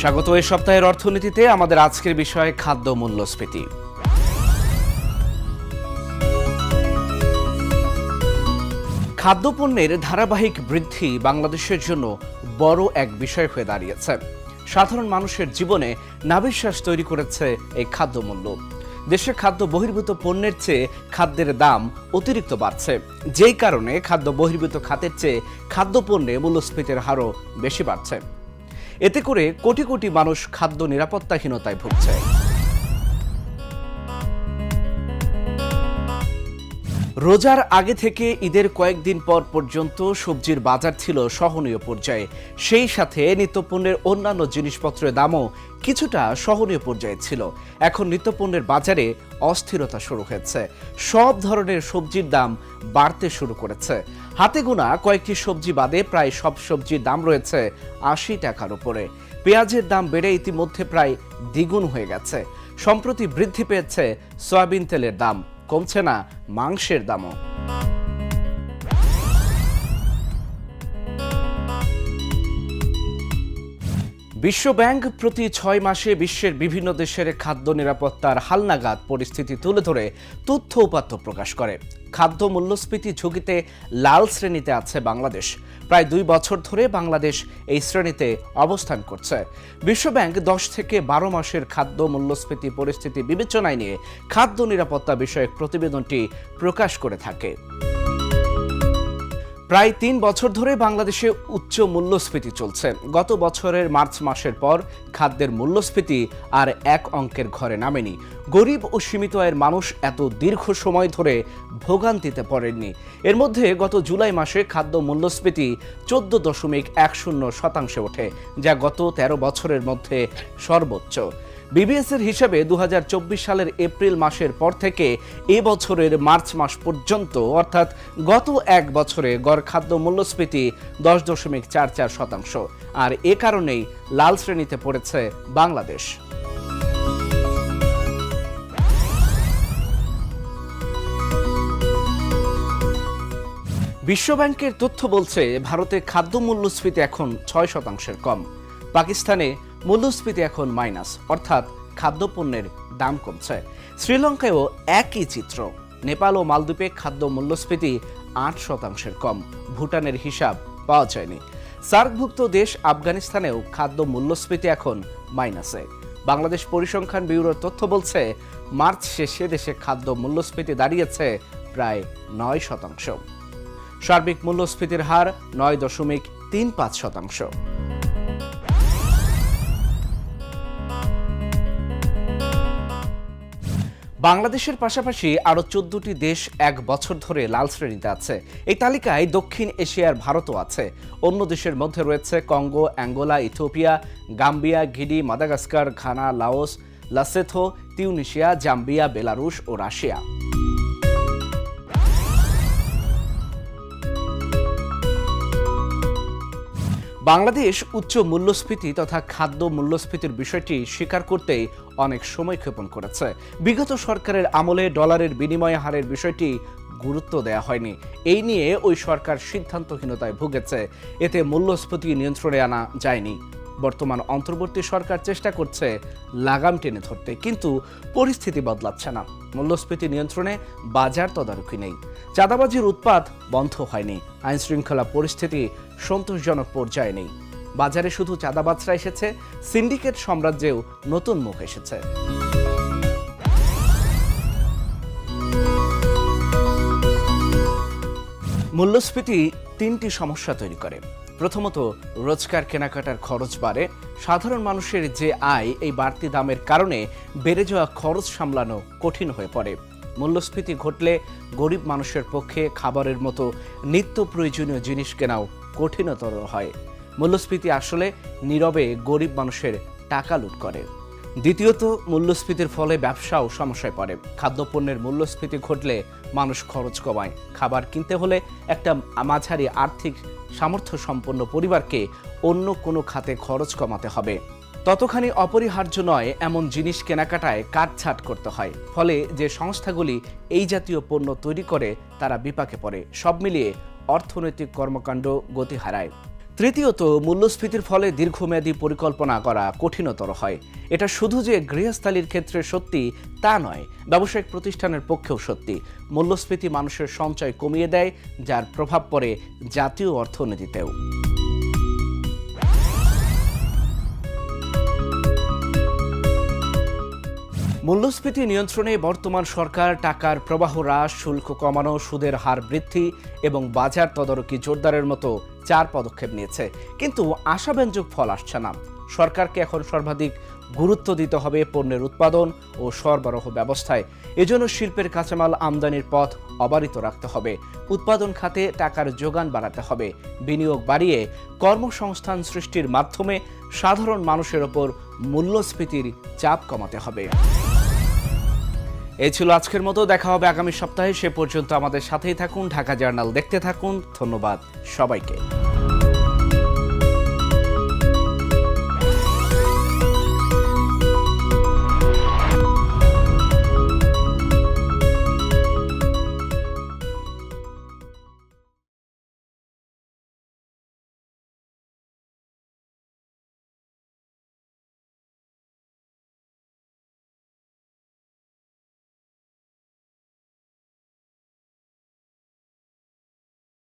স্বাগত এই সপ্তাহের অর্থনীতিতে আমাদের আজকের বিষয় খাদ্য মূল্যস্ফীতি। খাদ্যপণ্যের ধারাবাহিক বৃদ্ধি বাংলাদেশের জন্য বড় এক বিষয় হয়ে দাঁড়িয়েছে। সাধারণ মানুষের জীবনে নাবিশ্বাস তৈরি করেছে এই খাদ্যমূল্য। দেশে খাদ্য বহির্ভূত পণ্যের চেয়ে খাদ্যের দাম অতিরিক্ত বাড়ছে। যেই কারণে খাদ্য বহির্ভূত খাতের চেয়ে খাদ্যপণ্যে মূল্যস্ফীতির হারও বেশি বাড়ছে। এতে করে কোটি কোটি মানুষ খাদ্য নিরাপত্তাহীনতায় ভুগছে। রোজার আগে থেকে ঈদের কয়েকদিন পর পর্যন্ত সবজির বাজার ছিল সহনীয় পর্যায়ে। সেই সাথে নিত্যপণ্যের অন্যান্য জিনিসপত্রের দামও কিছুটা সহনীয় পর্যায়ে ছিল। এখন নিত্যপণ্যের বাজারে অস্থিরতা শুরু হয়েছে। সব ধরনের সবজির দাম বাড়তে শুরু করেছে। হাতে গোনা কয়েকটি সবজি বাদে প্রায় সব সবজির দাম রয়েছে আশি টাকার উপরে। পেঁয়াজের দাম বেড়ে ইতিমধ্যে প্রায় দ্বিগুণ হয়ে গেছে। সম্প্রতি বৃদ্ধি পেয়েছে সয়াবিন তেলের দাম। কমছে না মাংসের দামও। বিশ্বব্যাংক প্রতি ছয় মাসে বিশ্বের বিভিন্ন দেশের খাদ্য নিরাপত্তার হালনাগাদ পরিস্থিতি তুলে ধরে তথ্য উপাত্ত প্রকাশ করে। খাদ্য মূল্যস্ফীতি ঝুঁকিতে লাল শ্রেণীতে আছে বাংলাদেশ। প্রায় দুই বছর ধরে বাংলাদেশ এই শ্রেণীতে অবস্থান করছে। বিশ্বব্যাংক দশ থেকে বারো মাসের খাদ্য মূল্যস্ফীতি পরিস্থিতি বিবেচনায় নিয়ে খাদ্য নিরাপত্তা বিষয়ক প্রতিবেদনটি প্রকাশ করে থাকে। প্রায় তিন বছর ধরে বাংলাদেশে উচ্চ মূল্যস্ফীতি চলছে। গত বছরের মার্চ মাসের পর খাদ্যের মূল্যস্ফীতি আর এক অঙ্কের ঘরে নামেনি। গরিব ও সীমিত আয়ের মানুষ এত দীর্ঘ সময় ধরে ভোগান্তিতে পড়েননি। এর মধ্যে গত জুলাই মাসে খাদ্য মূল্যস্ফীতি চোদ্দ দশমিক এক শূন্য শতাংশে ওঠে, যা গত ১৩ বছরের মধ্যে সর্বোচ্চ। বিবিএস এর হিসাবে দু সালের এপ্রিল মাসের পর থেকে এ বছরের মার্চ মাস পর্যন্ত, অর্থাৎ গত এক বছরে গড় খাদ্য মূল্যস্ফীতি দশ দশমিক চার চার শতাংশ। আর এ কারণেই লাল শ্রেণীতে পড়েছে বাংলাদেশ। বিশ্বব্যাংকের তথ্য বলছে, ভারতে খাদ্য মূল্যস্ফীতি এখন ছয় শতাংশের কম। পাকিস্তানে মূল্যস্ফীতি এখন মাইনাস, অর্থাৎ খাদ্যপণ্যের দাম কমছে। শ্রীলঙ্কায়ও একই চিত্র। নেপাল ও মালদ্বীপে খাদ্য মূল্যস্ফীতি আট শতাংশের কম। ভুটানের হিসাব পাওয়া যায়নি। সার্কভুক্ত দেশ আফগানিস্তানেও খাদ্য মূল্যস্ফীতি এখন মাইনাসে। বাংলাদেশ পরিসংখ্যান ব্যুরোর তথ্য বলছে, মার্চ শেষে দেশে খাদ্য মূল্যস্ফীতি দাঁড়িয়েছে প্রায় নয় শতাংশ। সার্বিক মূল্যস্ফীতির হার নয় দশমিক তিন পাঁচ শতাংশ। বাংলাদেশের পাশাপাশি আরও চোদ্দটি দেশ এক বছর ধরে লাল শ্রেণীতে আছে। এই তালিকায় দক্ষিণ এশিয়ার ভারতও আছে। অন্য দেশের মধ্যে রয়েছে Congo, Angola, Ethiopia, Gambia গিডি Madagascar, Ghana, Laos, Lesotho Tunisia Zambia, Belarus ও রাশিয়া। বাংলাদেশ উচ্চ মূল্যস্ফীতি তথা খাদ্য মূল্যস্ফীতির বিষয়টি স্বীকার করতেই অনেক সময় ক্ষেপণ করেছে। বিগত সরকারের আমলে ডলারের বিনিময় হারের বিষয়টি গুরুত্ব দেওয়া হয়নি। এই নিয়ে ওই সরকার সিদ্ধান্তহীনতায় ভুগেছে। এতে মূল্যস্ফীতি নিয়ন্ত্রণে আনা যায়নি। বর্তমান অন্তর্বর্তী সরকার চেষ্টা করছে লাগাম টেনে ধরতে, কিন্তু পরিস্থিতি বদলাচ্ছে না। মূল্যস্ফীতি নিয়ন্ত্রণে বাজার তদারকি নেই। চাঁদাবাজির উৎপাদ বন্ধ হয়নি। আইন শৃঙ্খলা পরিস্থিতি সন্তোষজনক পর্যায়ে নেই। বাজারে শুধু চাঁদাবাজরা এসেছে, সিন্ডিকেট সাম্রাজ্যেও নতুন মুখ এসেছে। মূল্যস্ফীতি তিনটি সমস্যা তৈরি করে। প্রথমত, রোজকার কেনাকাটার খরচ বাড়ে। সাধারণ মানুষের যে আয়, এই বাড়তি দামের কারণে বেড়ে যাওয়া খরচ সামলানো কঠিন হয়ে পড়ে। মূল্যস্ফীতি ঘটলে গরিব মানুষের পক্ষে খাবারের মতো নিত্য প্রয়োজনীয় জিনিস কেনাও কঠিনতর হয়। মূল্যস্ফীতি আসলে নীরবে গরিব মানুষের টাকা লুট করে। দ্বিতীয়ত, মূল্যস্ফীতির ফলে ব্যবসাও সমস্যায় পড়ে। খাদ্যপণ্যের মূল্যস্ফীতি ঘটলে মানুষ খরচ কমায়। খাবার কিনতে হলে একটা মাঝারি আর্থিক সামর্থ্য সম্পন্ন পরিবারকে অন্য কোনো খাতে খরচ কমাতে হবে। ততখানি অপরিহার্য নয়, এমন জিনিস কেনাকাটায় কাটছাট করতে হয়। ফলে যে সংস্থাগুলি এই জাতীয় পণ্য তৈরি করে, তারা বিপাকে পড়ে। সব মিলিয়ে অর্থনৈতিক কর্মকাণ্ড গতি হারায়। তৃতীয়ত, মূল্যস্ফীতির ফলে দীর্ঘমেয়াদী পরিকল্পনা করা কঠিনতর হয়। এটা শুধু যে গৃহস্থালির ক্ষেত্রে সত্যি তা নয়, ব্যবসায়িক প্রতিষ্ঠানের পক্ষেও সত্যি। মূল্যস্ফীতি মানুষের সঞ্চয় কমিয়ে দেয়, যার প্রভাব পড়ে জাতীয় অর্থনীতিতেও। মূল্যস্ফীতি নিয়ন্ত্রণে বর্তমান সরকার টাকার প্রবাহ হ্রাস, শুল্ক কমানো, সুদের হার বৃদ্ধি এবং বাজার তদারকি জোরদারের মতো চার পদক্ষেপ নিয়েছে, কিন্তু আশাব্যঞ্জক ফল আসছে না। সরকারকে এখন সর্বাধিক গুরুত্ব দিতে হবে পণ্যের উৎপাদন ও সরবরাহ ব্যবস্থায়। এজন্য শিল্পের কাঁচামাল আমদানির পথ অবারিত রাখতে হবে। উৎপাদন খাতে টাকার যোগান বাড়াতে হবে। বিনিয়োগ বাড়িয়ে কর্মসংস্থান সৃষ্টির মাধ্যমে সাধারণ মানুষের ওপর মূল্যস্ফীতির চাপ কমাতে হবে। এই ছিল আজকের মতো। দেখা হবে আগামী সপ্তাহে। সে পর্যন্ত আমাদের সাথেই থাকুন। ঢাকা জার্নাল দেখতে থাকুন। ধন্যবাদ সবাইকে।